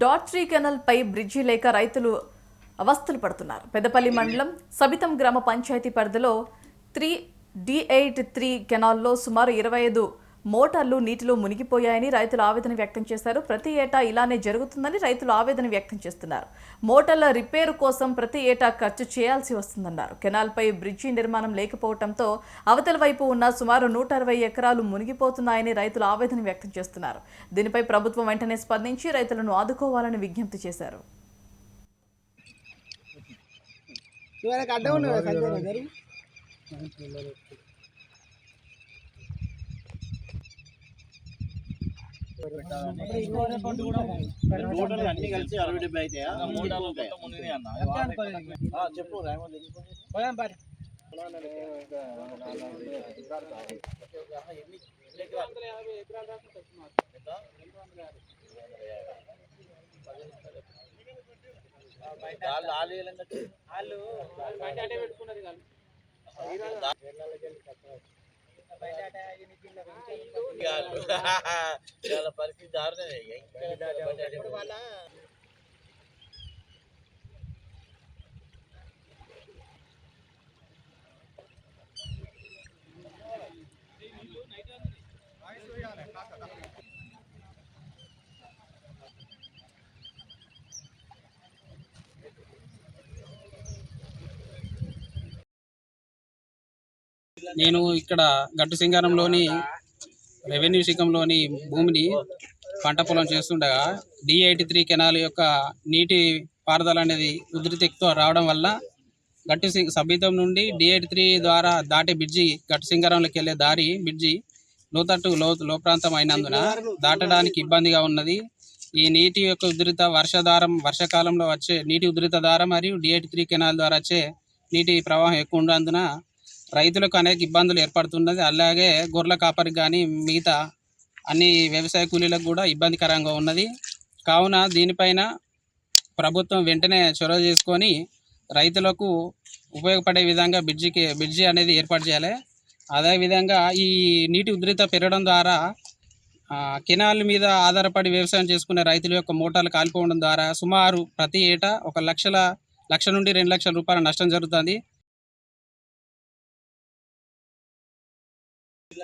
Dot కెనల్పై పై bridge లేక రైతులు అవస్థలు పడుతున్నారు. పెద్దపల్లి మండలం సబితం గ్రామ పంచాయతీ పరిధిలో త్రీ డి ఎయిట్ త్రీ కెనాల్లో సుమారు ఇరవై ఐదు మోటార్లు నీటిలో మునిగిపోయాయని రైతులు ఆవేదన వ్యక్తం చేశారు. ప్రతి ఏటా ఇలానే జరుగుతుందని రైతులు ఆవేదన వ్యక్తం చేస్తున్నారు. మోటార్ల రిపేరు కోసం ప్రతి ఏటా ఖర్చు చేయాల్సి వస్తుందన్నారు. కెనాల్పై బ్రిడ్జి నిర్మాణం లేకపోవడంతో అవతల వైపు ఉన్న సుమారు నూట అరవై ఎకరాలు మునిగిపోతున్నాయని రైతులు ఆవేదన వ్యక్తం చేస్తున్నారు. దీనిపై ప్రభుత్వం వెంటనే స్పందించి రైతులను ఆదుకోవాలని విజ్ఞప్తి చేశారు. అడ్డం టోటల్ అన్ని కలిసి అరవై డెబ్బై ఆ, చెప్పు వాళ్ళు బయట పెట్టుకున్నది చాలా పరిస్థితి దారుణమే. నేను ఇక్కడ గట్టు సింగారంలోని రెవెన్యూ శిఖంలోని భూమిని పంట పొలం చేస్తుండగా డి ఎయిటీ త్రీ కెనాల్ యొక్క నీటి పారుదల అనేది ఉధృతితో రావడం వల్ల గట్టు సి సబీతం నుండి డి ఎయిటీ త్రీ ద్వారా దాటే బ్రిడ్జి గట్టు సింగారంలోకి వెళ్ళే దారి బ్రిడ్జి లోతట్టు లో లో ప్రాంతం అయినందున దాటడానికి ఇబ్బందిగా ఉన్నది. ఈ నీటి యొక్క ఉధృత వర్షధారం వర్షాకాలంలో వచ్చే నీటి ఉధృత ధార మరియు డి ఎయిటీ త్రీ కెనాల్ ద్వారా వచ్చే నీటి ప్రవాహం ఎక్కువ ఉన్నందున రైతులకు అనేక ఇబ్బందులు ఏర్పడుతున్నది. అలాగే గొర్రెల కాపరికి కానీ మిగతా అన్ని వ్యవసాయ కూలీలకు కూడా ఇబ్బందికరంగా ఉన్నది. కావున దీనిపైన ప్రభుత్వం వెంటనే చొరవ చేసుకొని రైతులకు ఉపయోగపడే విధంగా బ్రిడ్జికి బ్రిడ్జి అనేది ఏర్పాటు చేయాలి. అదేవిధంగా ఈ నీటి ఉధృత పెరగడం ద్వారా కెనాల్ మీద ఆధారపడి వ్యవసాయం చేసుకునే రైతుల యొక్క మోటార్లు కాలిపోవడం ద్వారా సుమారు ప్రతి ఏటా ఒక లక్షల లక్ష నుండి రెండు లక్షల రూపాయల నష్టం జరుగుతుంది.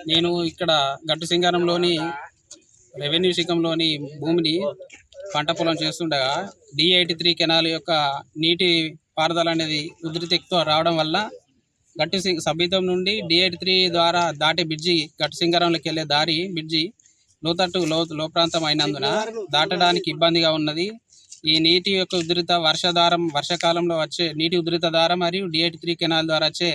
నేను ఇక్కడ గట్టు సింగారంలోని రెవెన్యూ శిఖంలోని భూమిని పంట పొలం చేస్తుండగా డి ఎయిటీ త్రీ కెనాల్ యొక్క నీటి పారుదల అనేది ఉధృతి ఎక్కువ రావడం వల్ల గట్టు సి సబీతం నుండి డి ఎయిటీ త్రీ ద్వారా దాటే బ్రిడ్జి గట్టు సింగారంలోకి వెళ్ళే దారి బ్రిడ్జి లోతట్టు లో లో ప్రాంతం అయినందున దాటడానికి ఇబ్బందిగా ఉన్నది. ఈ నీటి యొక్క ఉధృత వర్షధారం వర్షాకాలంలో వచ్చే నీటి ఉధృత ద్వారా మరియు డి ఎయిటీ త్రీ కెనాల్ ద్వారా వచ్చే